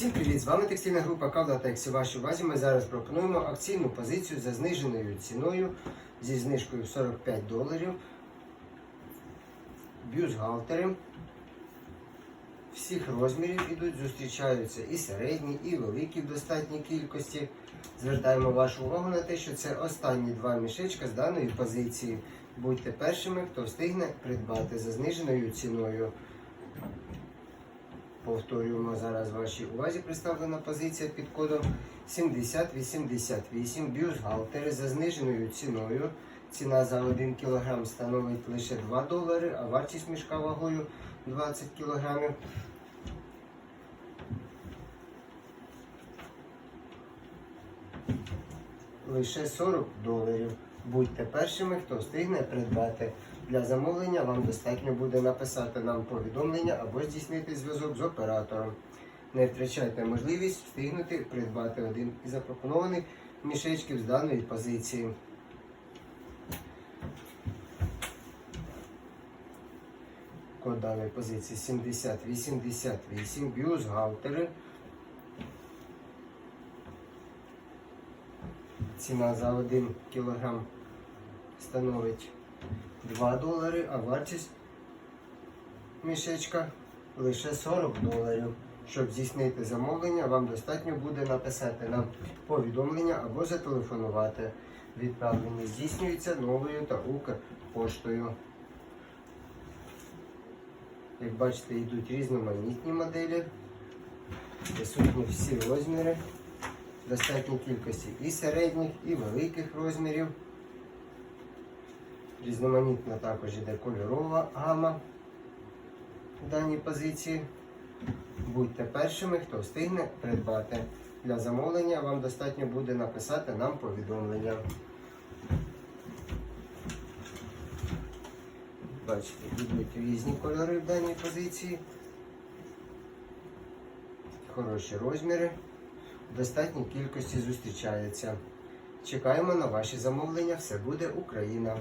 Всім привіт! З вами текстильна група Кавла Текс. У вашій увазі ми зараз пропонуємо акційну позицію за зниженою ціною зі знижкою 45 доларів. Бюстгальтери всіх розмірів ідуть, зустрічаються і середні, і великі в достатній кількості. Звертаємо вашу увагу на те, що це останні два мішечка з даної позиції. Будьте першими, хто встигне придбати за зниженою ціною. Повторюємо зараз вашій увазі представлена позиція під кодом 7088 бюстгальтери за зниженою ціною. Ціна за 1 кг становить лише 2 долари, а вартість мішка вагою 20 кг. Лише 40 доларів. Будьте першими, хто встигне придбати. Для замовлення вам достатньо буде написати нам повідомлення або здійснити зв'язок з оператором. Не втрачайте можливість встигнути придбати один із запропонованих мішечків з даної позиції. Код даної позиції 7088 бюстгальтери. Ціна за 1 кг становить 2 долари, а вартість мішечка лише 40 доларів. Щоб здійснити замовлення, вам достатньо буде написати нам повідомлення або зателефонувати. Відправлення здійснюється новою та Укрпоштою. Як бачите, йдуть різноманітні моделі, присутні всі розміри, достатній кількості і середніх, і великих розмірів. Різноманітна також йде кольорова гама в даній позиції. Будьте першими, хто встигне придбати. Для замовлення вам достатньо буде написати нам повідомлення. Бачите, йдуть різні кольори в даній позиції. Хороші розміри. Достатній кількості зустрічається. Чекаємо на ваші замовлення. Все буде Україна.